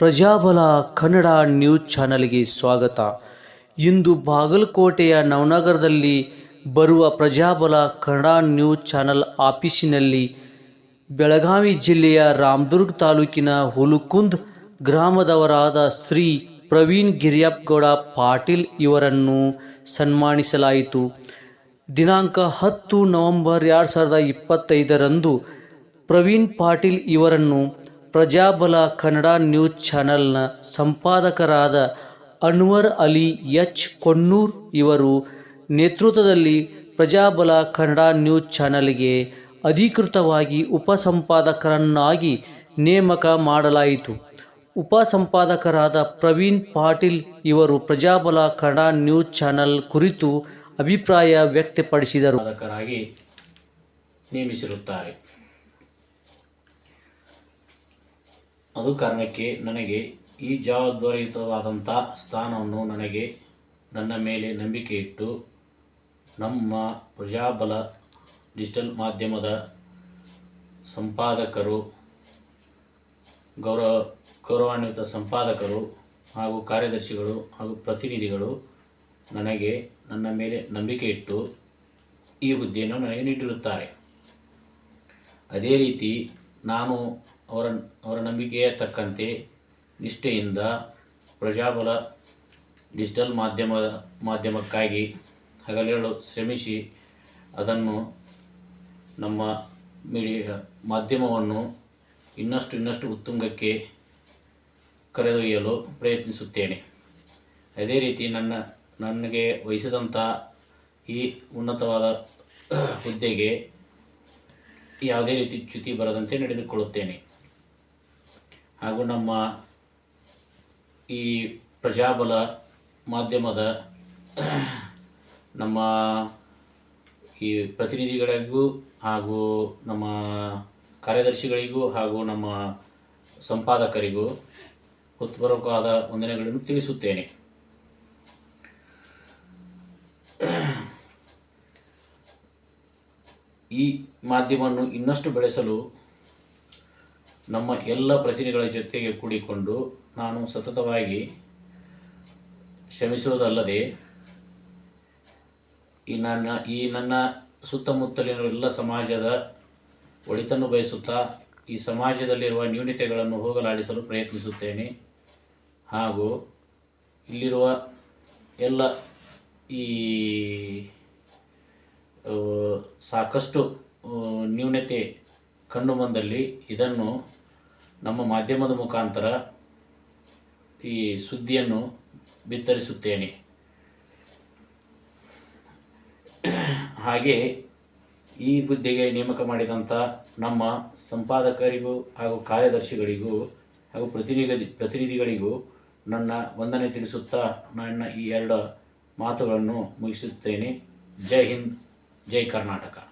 ಪ್ರಜಾಬಲ Kannada news ಚಾನಲ್ಗೆ ಸ್ವಾಗತ. ಇಂದು ಬಾಗಲಕೋಟೆಯ ನವನಗರದಲ್ಲಿ ಬರುವ ಪ್ರಜಾಬಲ ಕನ್ನಡ ನ್ಯೂಸ್ ಚಾನಲ್ ಆಫೀಸಿನಲ್ಲಿ ಬೆಳಗಾವಿ ಜಿಲ್ಲೆಯ ರಾಮದುರ್ಗ ತಾಲೂಕಿನ ಹುಲುಕುಂದ್ ಗ್ರಾಮದವರಾದ ಶ್ರೀ ಪ್ರವೀಣ್ ಗಿರಿಯಪ್ಪಗೌಡ ಪಾಟೀಲ್ ಇವರನ್ನು ಸನ್ಮಾನಿಸಲಾಯಿತು. ದಿನಾಂಕ ಹತ್ತು ನವೆಂಬರ್ ಎರಡು ಸಾವಿರದ ಇಪ್ಪತ್ತೈದರಂದು ಪ್ರವೀಣ್ ಪಾಟೀಲ್ ಇವರನ್ನು ಪ್ರಜಾಬಲ ಕನ್ನಡ ನ್ಯೂಸ್ ಚಾನೆಲ್ನ ಸಂಪಾದಕರಾದ ಅನ್ವರ್ ಅಲಿ ಎಚ್ ಕೊಣ್ಣೂರ್ ಇವರು ನೇತೃತ್ವದಲ್ಲಿ ಪ್ರಜಾಬಲ ಕನ್ನಡ ನ್ಯೂಸ್ ಚಾನೆಲ್ಗೆ ಅಧಿಕೃತವಾಗಿ ಉಪಸಂಪಾದಕರನ್ನಾಗಿ ನೇಮಕ ಮಾಡಲಾಯಿತು. ಉಪಸಂಪಾದಕರಾದ ಪ್ರವೀಣ್ ಪಾಟೀಲ್ ಇವರು ಪ್ರಜಾಬಲ ಕನ್ನಡ ನ್ಯೂಸ್ ಚಾನೆಲ್ ಕುರಿತು ಅಭಿಪ್ರಾಯ ವ್ಯಕ್ತಪಡಿಸಿದರು. ನೇಮಿಸಿರುತ್ತಾರೆ. ಅದು ಕಾರಣಕ್ಕೆ ನನಗೆ ಈ ಜವಾಬ್ದಾರಿಯುತವಾದಂಥ ಸ್ಥಾನವನ್ನು ನನಗೆ ನನ್ನ ಮೇಲೆ ನಂಬಿಕೆ ಇಟ್ಟು ನಮ್ಮ ಪ್ರಜಾಬಲ ಡಿಜಿಟಲ್ ಮಾಧ್ಯಮದ ಸಂಪಾದಕರು, ಗೌರವ, ಗೌರವಾನ್ವಿತ ಸಂಪಾದಕರು ಹಾಗೂ ಕಾರ್ಯದರ್ಶಿಗಳು ಹಾಗೂ ಪ್ರತಿನಿಧಿಗಳು ನನಗೆ ನನ್ನ ಮೇಲೆ ನಂಬಿಕೆ ಇಟ್ಟು ಈ ಹುದ್ದೆಯನ್ನು ನನಗೆ ನೀಡಿರುತ್ತಾರೆ. ಅದೇ ರೀತಿ ನಾನು ಅವರ ಅವರ ನಂಬಿಕೆಯ ತಕ್ಕಂತೆ ನಿಷ್ಠೆಯಿಂದ ಪ್ರಜಾಬಲ ಡಿಜಿಟಲ್ ಮಾಧ್ಯಮ, ಮಾಧ್ಯಮಕ್ಕಾಗಿ ಹಗಲೇಳು ಶ್ರಮಿಸಿ ಅದನ್ನು ನಮ್ಮ ಮೀಡಿಯಾ ಮಾಧ್ಯಮವನ್ನು ಇನ್ನಷ್ಟು ಇನ್ನಷ್ಟು ಉತ್ತುಂಗಕ್ಕೆ ಕರೆದೊಯ್ಯಲು ಪ್ರಯತ್ನಿಸುತ್ತೇನೆ. ಅದೇ ರೀತಿ ನನ್ನ, ನನಗೆ ವಹಿಸಿದಂಥ ಈ ಉನ್ನತವಾದ ಹುದ್ದೆಗೆ ಯಾವುದೇ ರೀತಿ ಚ್ಯುತಿ ಬರದಂತೆ ನಡೆದುಕೊಳ್ಳುತ್ತೇನೆ. ಹಾಗೂ ನಮ್ಮ ಈ ಪ್ರಜಾಬಲ ಮಾಧ್ಯಮದ ನಮ್ಮ ಈ ಪ್ರತಿನಿಧಿಗಳಿಗೂ ಹಾಗೂ ನಮ್ಮ ಕಾರ್ಯದರ್ಶಿಗಳಿಗೂ ಹಾಗೂ ನಮ್ಮ ಸಂಪಾದಕರಿಗೂ ಹೃತ್ಪೂರ್ವಕವಾದ ವಂದನೆಗಳನ್ನು ತಿಳಿಸುತ್ತೇನೆ. ಈ ಮಾಧ್ಯಮವನ್ನು ಇನ್ನಷ್ಟು ಬೆಳೆಸಲು ನಮ್ಮ ಎಲ್ಲ ಪ್ರತಿನಿಧಿಗಳ ಜೊತೆಗೆ ಕೂಡಿಕೊಂಡು ನಾನು ಸತತವಾಗಿ ಶ್ರಮಿಸುವುದಲ್ಲದೆ ಈ ನನ್ನ ಈ ನನ್ನ ಸುತ್ತಮುತ್ತಲಿನ ಎಲ್ಲ ಸಮಾಜದ ಒಳಿತನ್ನು ಬಯಸುತ್ತಾ ಈ ಸಮಾಜದಲ್ಲಿರುವ ನ್ಯೂನತೆಗಳನ್ನು ಹೋಗಲಾಡಿಸಲು ಪ್ರಯತ್ನಿಸುತ್ತೇನೆ. ಹಾಗೂ ಇಲ್ಲಿರುವ ಎಲ್ಲ ಈ ಸಾಕಷ್ಟು ನ್ಯೂನತೆ ಕಂಡು ಬಂದಲ್ಲಿ ಇದನ್ನು ನಮ್ಮ ಮಾಧ್ಯಮದ ಮುಖಾಂತರ ಈ ಸುದ್ದಿಯನ್ನು ಬಿತ್ತರಿಸುತ್ತೇನೆ. ಹಾಗೆ ಈ ಹುದ್ದೆಗೆ ನೇಮಕ ಮಾಡಿದಂಥ ನಮ್ಮ ಸಂಪಾದಕರಿಗೂ ಹಾಗೂ ಕಾರ್ಯದರ್ಶಿಗಳಿಗೂ ಹಾಗೂ ಪ್ರತಿನಿಧಿ, ಪ್ರತಿನಿಧಿಗಳಿಗೂ ನನ್ನ ವಂದನೆ ತಿಳಿಸುತ್ತಾ ನನ್ನ ಈ ಎರಡು ಮಾತುಗಳನ್ನು ಮುಗಿಸುತ್ತೇನೆ. ಜೈ ಹಿಂದ್, ಜೈ ಕರ್ನಾಟಕ.